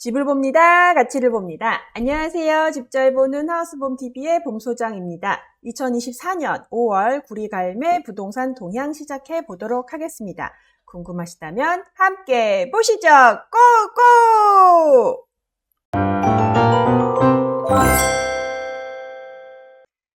집을 봅니다. 가치를 봅니다. 안녕하세요. 집 잘 보는 하우스봄 TV의 봄소장입니다. 2024년 5월 구리갈매 부동산 동향 시작해 보도록 하겠습니다. 궁금하시다면 함께 보시죠. 고고!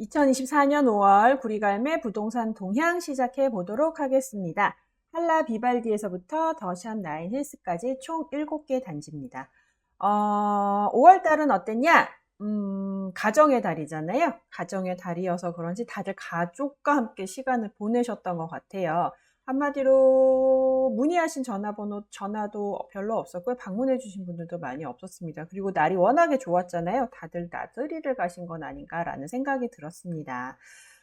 2024년 5월 구리갈매 부동산 동향 시작해 보도록 하겠습니다. 한라 비발디에서부터 더샵 나인 힐스까지 총 7개 단지입니다. 어, 5월 달은 어땠냐? 음, 가정의 달이잖아요. 가정의 달이어서 그런지 다들 가족과 함께 시간을 보내셨던 것 같아요. 한마디로 문의하신 전화번호, 전화도 별로 없었고요. 방문해 주신 분들도 많이 없었습니다. 그리고 날이 워낙에 좋았잖아요. 다들 나들이를 가신 건 아닌가라는 생각이 들었습니다.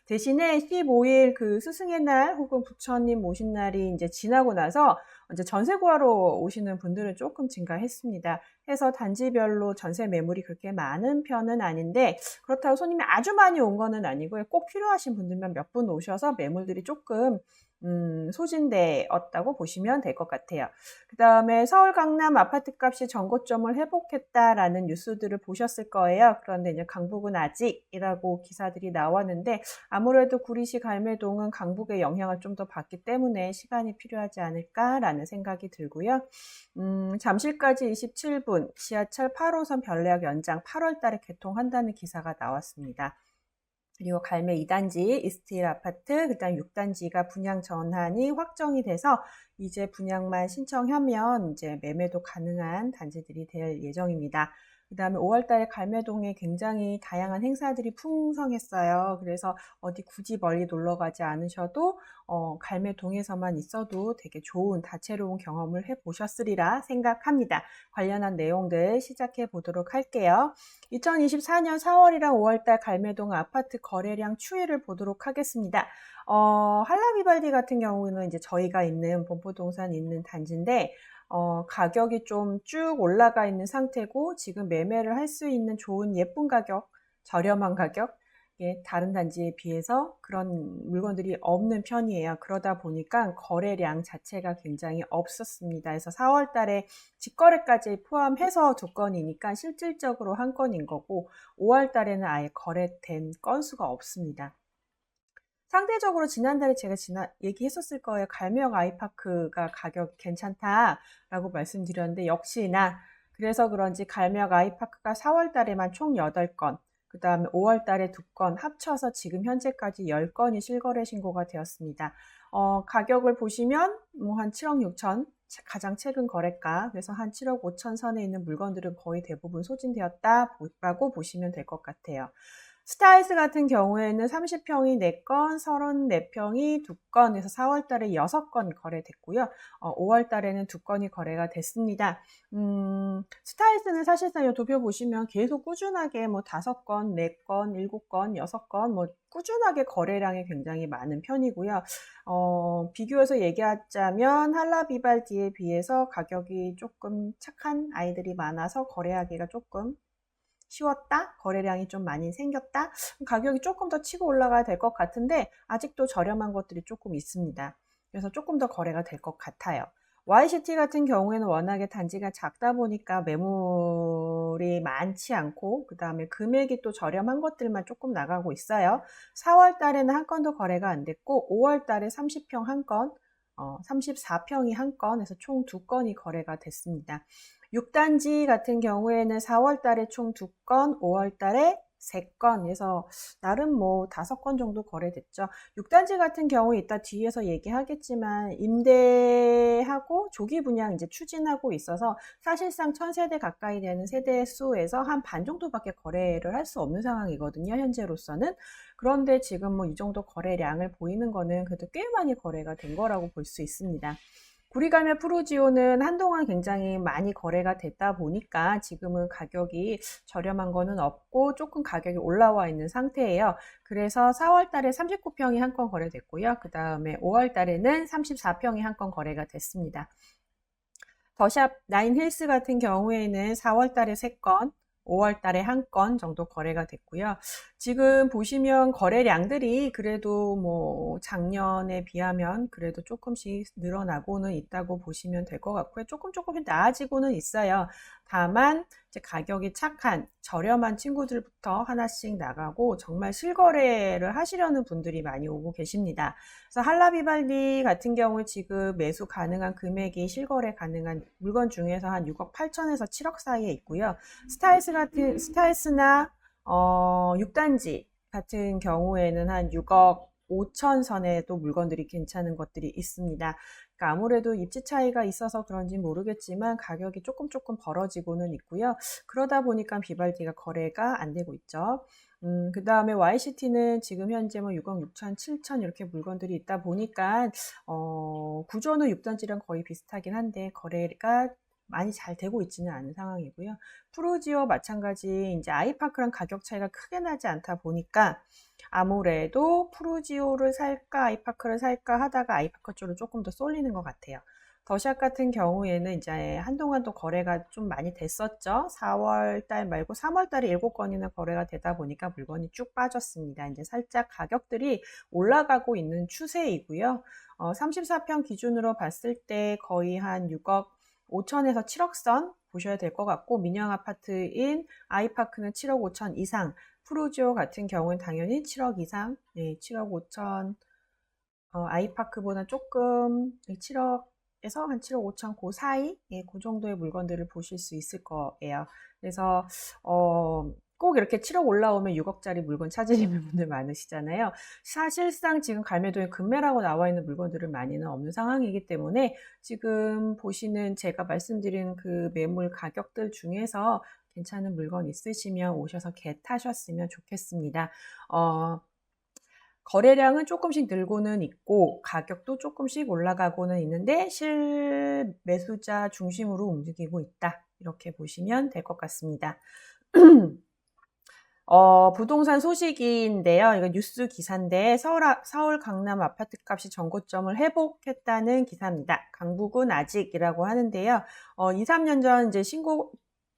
대신에 15일 그 스승의 날 혹은 부처님 모신 날이 이제 지나고 나서 이제 전세 구하러 오시는 분들은 조금 증가했습니다. 해서 단지별로 전세 매물이 그렇게 많은 편은 아닌데 그렇다고 손님이 아주 많이 온 거는 아니고요. 꼭 필요하신 분들만 몇 분 오셔서 매물들이 조금 음, 소진되었다고 보시면 될 것 같아요. 그 다음에 서울 강남 아파트 값이 전고점을 회복했다라는 뉴스들을 보셨을 거예요. 그런데 이제 강북은 아직이라고 기사들이 나왔는데 아무래도 구리시 갈매동은 강북의 영향을 좀 더 받기 때문에 시간이 필요하지 않을까라는 생각이 들고요. 음, 잠실까지 27분 지하철 8호선 변래역 연장 8월 달에 개통한다는 기사가 나왔습니다. 그리고 갈매 2단지 이스틸 아파트, 그 다음 6단지가 분양 전환이 확정이 돼서 이제 분양만 신청하면 이제 매매도 가능한 단지들이 될 예정입니다. 그 다음에 5월달에 갈매동에 굉장히 다양한 행사들이 풍성했어요. 그래서 어디 굳이 멀리 놀러 가지 않으셔도 어, 갈매동에서만 있어도 되게 좋은 다채로운 경험을 해보셨으리라 생각합니다. 관련한 내용들 시작해 보도록 할게요. 2024년 4월이랑 5월달 갈매동 아파트 거래량 추이를 보도록 하겠습니다. 어, 한라비발디 같은 경우는 이제 저희가 있는 본포동산 있는 단지인데 어, 가격이 좀 쭉 올라가 있는 상태고 지금 매매를 할 수 있는 좋은 예쁜 가격, 저렴한 가격, 예, 다른 단지에 비해서 그런 물건들이 없는 편이에요. 그러다 보니까 거래량 자체가 굉장히 없었습니다. 그래서 4월 달에 직거래까지 포함해서 두 건이니까 실질적으로 한 건인 거고 5월 달에는 아예 거래된 건수가 없습니다. 상대적으로 지난달에 제가 지난 얘기했었을 거예요. 갈매역 아이파크가 가격 괜찮다라고 말씀드렸는데 역시나 그래서 그런지 갈매역 아이파크가 4월 달에만 총 8건, 그 다음에 5월 달에 2건 합쳐서 지금 현재까지 10건이 실거래 신고가 되었습니다. 어, 가격을 보시면 뭐 한 7억 6천 가장 최근 거래가 그래서 한 7억 5천 선에 있는 물건들은 거의 대부분 소진되었다라고 보시면 될 것 같아요. 스타일스 같은 경우에는 30평이 4건, 34평이 2건 에서 4월 달에 6건 거래됐고요. 어, 5월 달에는 2건이 거래가 됐습니다. 음, 스타일스는 사실상 도표 보시면 계속 꾸준하게 뭐 5건, 4건, 7건, 6건 뭐 꾸준하게 거래량이 굉장히 많은 편이고요. 어, 비교해서 얘기하자면 한라비발디에 비해서 가격이 조금 착한 아이들이 많아서 거래하기가 조금 쉬웠다? 거래량이 좀 많이 생겼다? 가격이 조금 더 치고 올라가야 될 것 같은데 아직도 저렴한 것들이 조금 있습니다. 그래서 조금 더 거래가 될 것 같아요. YCT 같은 경우에는 워낙에 단지가 작다 보니까 매물이 많지 않고 그 다음에 금액이 또 저렴한 것들만 조금 나가고 있어요. 4월 달에는 한 건도 거래가 안 됐고 5월 달에 30평 한 건, 어, 34평이 한 건에서 총 두 건이 거래가 됐습니다. 6단지 같은 경우에는 4월 달에 총 2건, 5월 달에 3건, 그래서 나름 뭐 5건 정도 거래됐죠. 6단지 같은 경우 이따 뒤에서 얘기하겠지만 임대하고 조기 분양 이제 추진하고 있어서 사실상 1000세대 가까이 되는 세대 수에서 한 반 정도밖에 거래를 할 수 없는 상황이거든요. 현재로서는. 그런데 지금 뭐 이 정도 거래량을 보이는 거는 그래도 꽤 많이 거래가 된 거라고 볼 수 있습니다. 구리갈매 프로지오는 한동안 굉장히 많이 거래가 됐다 보니까 지금은 가격이 저렴한 거는 없고 조금 가격이 올라와 있는 상태예요. 그래서 4월 달에 39평이 한 건 거래됐고요. 그 다음에 5월 달에는 34평이 한 건 거래가 됐습니다. 더샵 나인힐스 같은 경우에는 4월 달에 3건, 5월 달에 한 건 정도 거래가 됐고요. 지금 보시면 거래량들이 그래도 뭐 작년에 비하면 그래도 조금씩 늘어나고는 있다고 보시면 될 것 같고요. 조금 조금씩 나아지고는 있어요. 다만 이제 가격이 착한 저렴한 친구들부터 하나씩 나가고 정말 실거래를 하시려는 분들이 많이 오고 계십니다. 그래서 할라비발디 같은 경우 지금 매수 가능한 금액이 실거래 가능한 물건 중에서 한 6억 8천에서 7억 사이에 있고요. 스타일스 같은 스타일스나 어, 6단지 같은 경우에는 한 6억 5천 선에도 물건들이 괜찮은 것들이 있습니다. 그러니까 아무래도 입지 차이가 있어서 그런지 모르겠지만 가격이 조금 조금 벌어지고는 있고요. 그러다 보니까 비발디가 거래가 안 되고 있죠. 음, 그 다음에 YCT는 지금 현재 뭐 6억 6천, 7천 이렇게 물건들이 있다 보니까, 어, 구조는 6단지랑 거의 비슷하긴 한데, 거래가 많이 잘 되고 있지는 않은 상황이고요. 프로지오 마찬가지 이제 아이파크랑 가격 차이가 크게 나지 않다 보니까 아무래도 프로지오를 살까 아이파크를 살까 하다가 아이파크 쪽으로 조금 더 쏠리는 것 같아요. 더샵 같은 경우에는 이제 한동안 또 거래가 좀 많이 됐었죠. 4월 달 말고 3월 달에 7건이나 거래가 되다 보니까 물건이 쭉 빠졌습니다. 이제 살짝 가격들이 올라가고 있는 추세이고요. 어, 34평 기준으로 봤을 때 거의 한 6억 5천에서 7억 선 보셔야 될 것 같고 민영 아파트인 아이파크는 7억 5천 이상 프로지오 같은 경우는 당연히 7억 이상 네, 7억 5천 어, 아이파크보다 조금 7억에서 한 7억 5천 그 사이 예, 그 정도의 물건들을 보실 수 있을 거예요. 그래서 어, 꼭 이렇게 7억 올라오면 6억짜리 물건 찾으시는 분들 많으시잖아요. 사실상 지금 갈매도에 금매라고 나와 있는 물건들은 많이는 없는 상황이기 때문에 지금 보시는 제가 말씀드린 그 매물 가격들 중에서 괜찮은 물건 있으시면 오셔서 개 타셨으면 좋겠습니다. 어, 거래량은 조금씩 늘고는 있고 가격도 조금씩 올라가고는 있는데 실 매수자 중심으로 움직이고 있다. 이렇게 보시면 될 것 같습니다. 어, 부동산 소식인데요. 이거 뉴스 기사인데 서울, 서울 강남 아파트 값이 전고점을 회복했다는 기사입니다. 강북은 아직이라고 하는데요. 어, 2, 3년 전 이제 신고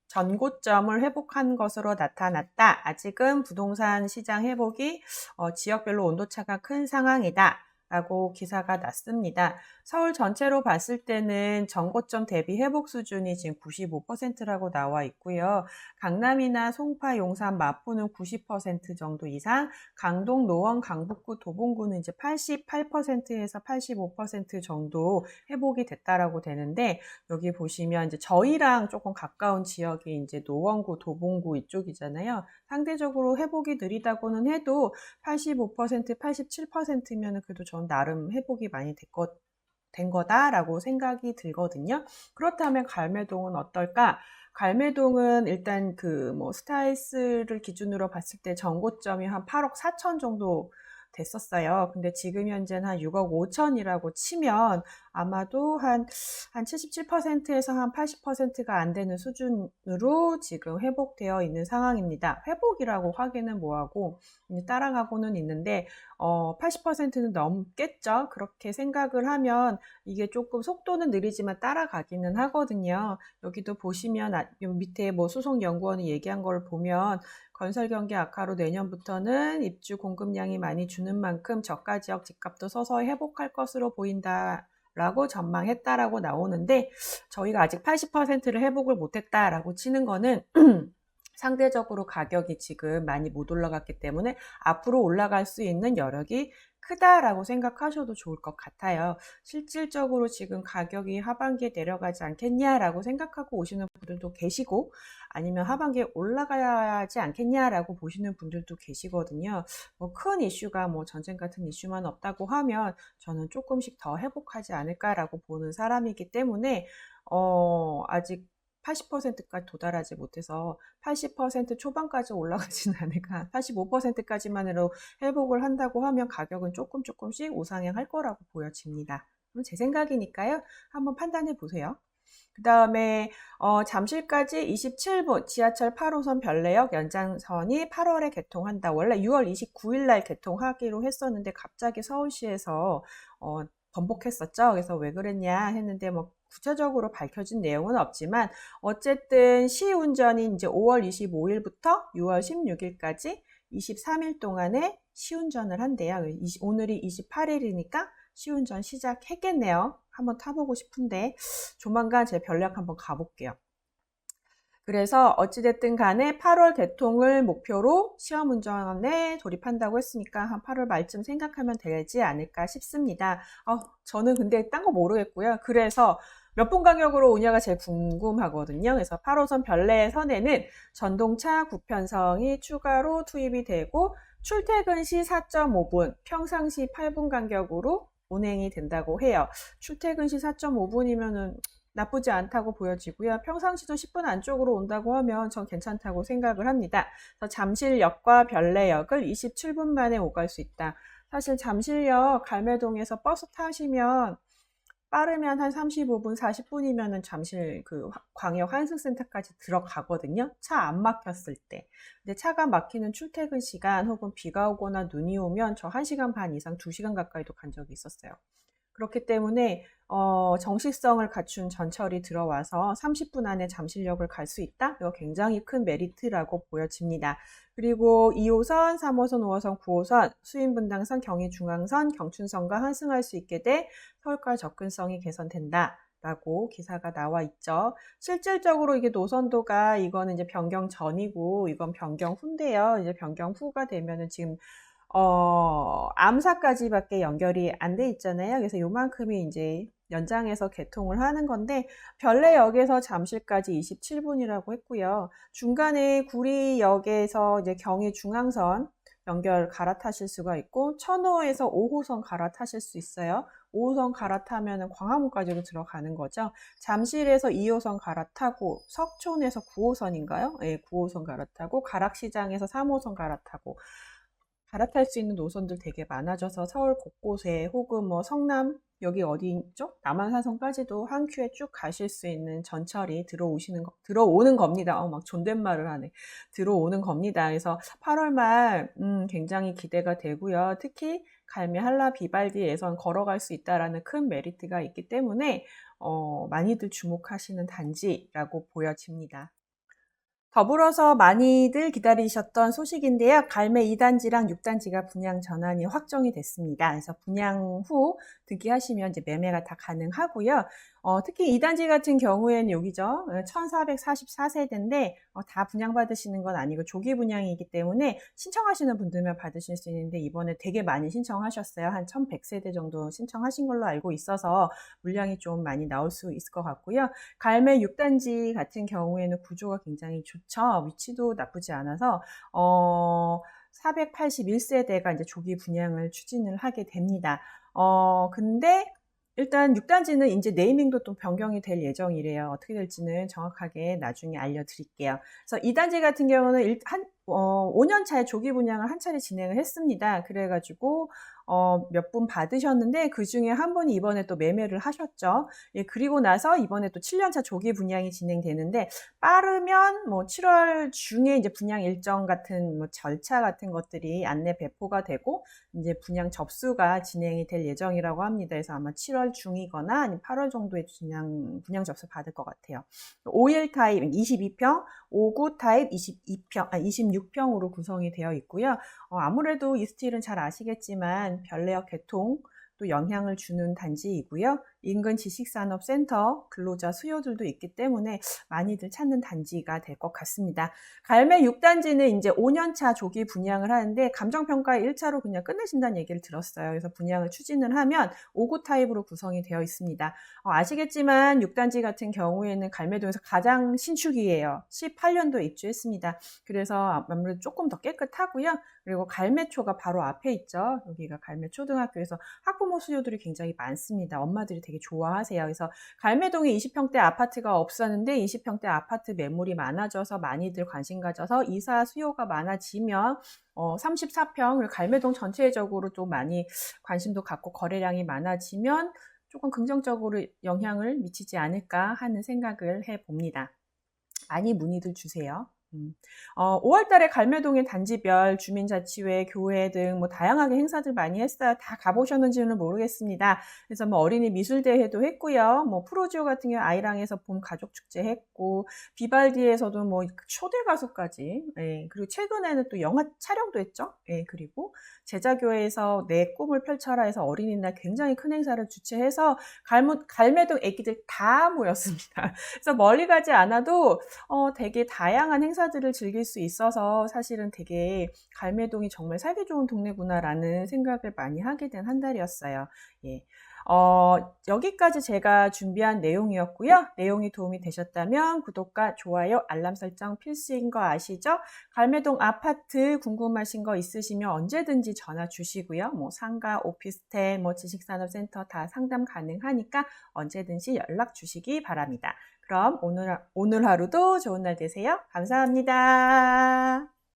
전고점을 회복한 것으로 나타났다. 아직은 부동산 시장 회복이 어, 지역별로 온도차가 큰 상황이다. 라고 기사가 났습니다. 서울 전체로 봤을 때는 전고점 대비 회복 수준이 지금 95%라고 나와 있고요. 강남이나 송파, 용산, 마포는 90% 정도 이상, 강동, 노원, 강북구, 도봉구는 이제 88%에서 85% 정도 회복이 됐다라고 되는데 여기 보시면 이제 저희랑 조금 가까운 지역이 이제 노원구, 도봉구 이쪽이잖아요. 상대적으로 회복이 느리다고는 해도 85%, 87%면은 그래도 전 나름 회복이 많이 됐것 된 거다라고 생각이 들거든요. 그렇다면 갈매동은 어떨까? 갈매동은 일단 그 뭐 스타일스를 기준으로 봤을 때 전고점이 한 8억 4천 정도 됐었어요. 근데 지금 현재는 한 6억 5천이라고 치면 아마도 한, 한 77%에서 한 80%가 안 되는 수준으로 지금 회복되어 있는 상황입니다. 회복이라고 하기는 뭐하고 따라가고는 있는데, 어, 80%는 넘겠죠? 그렇게 생각을 하면 이게 조금 속도는 느리지만 따라가기는 하거든요. 여기도 보시면 아, 밑에 뭐 수송연구원이 얘기한 걸 보면 건설 경기 악화로 내년부터는 입주 공급량이 많이 주는 만큼 저가 지역 집값도 서서히 회복할 것으로 보인다. 라고 전망했다라고 나오는데 저희가 아직 80%를 회복을 못했다라고 치는 거는 상대적으로 가격이 지금 많이 못 올라갔기 때문에 앞으로 올라갈 수 있는 여력이 크다라고 생각하셔도 좋을 것 같아요. 실질적으로 지금 가격이 하반기에 내려가지 않겠냐라고 생각하고 오시는 분들도 계시고 아니면 하반기에 올라가야지 않겠냐라고 보시는 분들도 계시거든요. 뭐 큰 이슈가 뭐 전쟁 같은 이슈만 없다고 하면 저는 조금씩 더 회복하지 않을까라고 보는 사람이기 때문에 어, 아직 80%까지 도달하지 못해서 80% 초반까지 올라가지는 않을까. 85%까지만으로 회복을 한다고 하면 가격은 조금 조금씩 우상향할 거라고 보여집니다. 제 생각이니까요. 한번 판단해 보세요. 그 다음에 어, 잠실까지 27분 지하철 8호선 별내역 연장선이 8월에 개통한다. 원래 6월 29일 날 개통하기로 했었는데 갑자기 서울시에서 어, 번복했었죠. 그래서 왜 그랬냐 했는데 뭐 구체적으로 밝혀진 내용은 없지만 어쨌든 시운전이 이제 5월 25일부터 6월 16일까지 23일 동안에 시운전을 한대요. 오늘이 28일이니까 시운전 시작했겠네요. 한번 타보고 싶은데 조만간 제 전략 한번 가볼게요. 그래서 어찌됐든 간에 8월 개통을 목표로 시험 운전에 돌입한다고 했으니까 한 8월 말쯤 생각하면 되지 않을까 싶습니다. 어, 저는 근데 딴 거 모르겠고요. 그래서 몇 분 간격으로 오냐가 제일 궁금하거든요. 그래서 8호선 별내 선에는 전동차 구편성이 추가로 투입이 되고 출퇴근 시 4.5분, 평상시 8분 간격으로 운행이 된다고 해요. 출퇴근 시 4.5분이면은 나쁘지 않다고 보여지고요. 평상시도 10분 안쪽으로 온다고 하면 전 괜찮다고 생각을 합니다. 잠실역과 별내역을 27분 만에 오갈 수 있다. 사실 잠실역 갈매동에서 버스 타시면 빠르면 한 35분, 40분이면은 잠실 그 광역 환승센터까지 들어가거든요. 차 안 막혔을 때. 근데 차가 막히는 출퇴근 시간 혹은 비가 오거나 눈이 오면 저 1시간 반 이상 2시간 가까이도 간 적이 있었어요. 그렇기 때문에 어, 정식성을 갖춘 전철이 들어와서 30분 안에 잠실역을 갈 수 있다? 이거 굉장히 큰 메리트라고 보여집니다. 그리고 2호선, 3호선, 5호선, 9호선, 수인분당선, 경의중앙선, 경춘선과 환승할 수 있게 돼 서울과 접근성이 개선된다. 라고 기사가 나와 있죠. 실질적으로 이게 노선도가 이거는 이제 변경 전이고 이건 변경 후인데요. 이제 변경 후가 되면은 지금 어, 암사까지밖에 연결이 안 돼 있잖아요. 그래서 요만큼이 이제 연장해서 개통을 하는 건데 별내역에서 잠실까지 27분이라고 했고요. 중간에 구리역에서 이제 경의 중앙선 연결 갈아타실 수가 있고 천호에서 5호선 갈아타실 수 있어요. 5호선 갈아타면 광화문까지로 들어가는 거죠. 잠실에서 2호선 갈아타고 석촌에서 9호선인가요? 네, 9호선 갈아타고 가락시장에서 3호선 갈아타고 갈아탈 수 있는 노선들 되게 많아져서 서울 곳곳에 혹은 뭐 성남 여기 어디 있죠? 남한산성까지도 한 큐에 쭉 가실 수 있는 전철이 들어오시는 거, 들어오는 겁니다. 어, 막 존댓말을 하네. 들어오는 겁니다. 그래서 8월 말 음, 굉장히 기대가 되고요. 특히 갈미 한라 비발디에선 걸어갈 수 있다라는 큰 메리트가 있기 때문에 어, 많이들 주목하시는 단지라고 보여집니다. 더불어서 많이들 기다리셨던 소식인데요. 갈매 2단지랑 6단지가 분양 전환이 확정이 됐습니다. 그래서 분양 후 등기하시면 이제 매매가 다 가능하고요. 어, 특히 2단지 같은 경우에는 여기죠. 1444세대인데 어, 다 분양받으시는 건 아니고 조기 분양이기 때문에 신청하시는 분들만 받으실 수 있는데 이번에 되게 많이 신청하셨어요. 한 1100세대 정도 신청하신 걸로 알고 있어서 물량이 좀 많이 나올 수 있을 것 같고요. 갈매 6단지 같은 경우에는 구조가 굉장히 좋죠. 위치도 나쁘지 않아서 어, 481세대가 이제 조기 분양을 추진을 하게 됩니다. 어, 근데 일단 6단지는 이제 네이밍도 또 변경이 될 예정이래요. 어떻게 될지는 정확하게 나중에 알려드릴게요. 그래서 2단지 같은 경우는 한, 어, 5년 차에 조기 분양을 한 차례 진행을 했습니다. 그래가지고 어, 몇 분 받으셨는데 그 중에 한 분이 이번에 또 매매를 하셨죠. 예, 그리고 나서 이번에 또 7년차 조기 분양이 진행되는데 빠르면 뭐 7월 중에 이제 분양 일정 같은 뭐 절차 같은 것들이 안내 배포가 되고 이제 분양 접수가 진행이 될 예정이라고 합니다. 그래서 아마 7월 중이거나 아니면 8월 정도에 분양 분양 접수 받을 것 같아요. 5일 타입 22평, 5구 타입 22평, 아 26 평으로 구성이 되어 있고요. 어, 아무래도 이 스틸은 잘 아시겠지만 별내역 개통 또 영향을 주는 단지이고요. 인근 지식산업센터 근로자 수요들도 있기 때문에 많이들 찾는 단지가 될 것 같습니다. 갈매 6단지는 이제 5년차 조기 분양을 하는데 감정평가 1차로 그냥 끝내신다는 얘기를 들었어요. 그래서 분양을 추진을 하면 5구 타입으로 구성이 되어 있습니다. 어, 아시겠지만 6단지 같은 경우에는 갈매동에서 가장 신축이에요. 18년도에 입주했습니다. 그래서 아무래도 조금 더 깨끗하고요. 그리고 갈매초가 바로 앞에 있죠. 여기가 갈매초등학교에서 학부모 수요들이 굉장히 많습니다. 엄마들이 되게 되게 좋아하세요. 그래서 갈매동에 20평대 아파트가 없었는데 20평대 아파트 매물이 많아져서 많이들 관심 가져서 이사 수요가 많아지면 어, 34평 갈매동 전체적으로 좀 많이 관심도 갖고 거래량이 많아지면 조금 긍정적으로 영향을 미치지 않을까 하는 생각을 해 봅니다. 많이 문의들 주세요. 음. 어, 5월 달에 갈매동의 단지별 주민자치회, 교회 등 뭐 다양하게 행사들 많이 했어요. 다 가보셨는지는 모르겠습니다. 그래서 뭐 어린이 미술대회도 했고요. 뭐 프로지오 같은 경우 아이랑에서 봄 가족축제 했고, 비발디에서도 뭐 초대 가수까지, 예, 그리고 최근에는 또 영화 촬영도 했죠. 예, 그리고 제자교회에서 내 꿈을 펼쳐라 해서 어린이날 굉장히 큰 행사를 주최해서 갈무, 갈매동 애기들 다 모였습니다. 그래서 멀리 가지 않아도 어, 되게 다양한 행사들을 즐길 수 있어서 사실은 되게 갈매동이 정말 살기 좋은 동네구나라는 생각을 많이 하게 된 한 달이었어요. 예. 어, 여기까지 제가 준비한 내용이었고요. 내용이 도움이 되셨다면 구독과 좋아요, 알람 설정 필수인 거 아시죠? 갈매동 아파트 궁금하신 거 있으시면 언제든지 전화 주시고요. 뭐 상가, 오피스텔, 뭐 지식산업센터 다 상담 가능하니까 언제든지 연락 주시기 바랍니다. 그럼 오늘, 오늘 하루도 좋은 날 되세요. 감사합니다.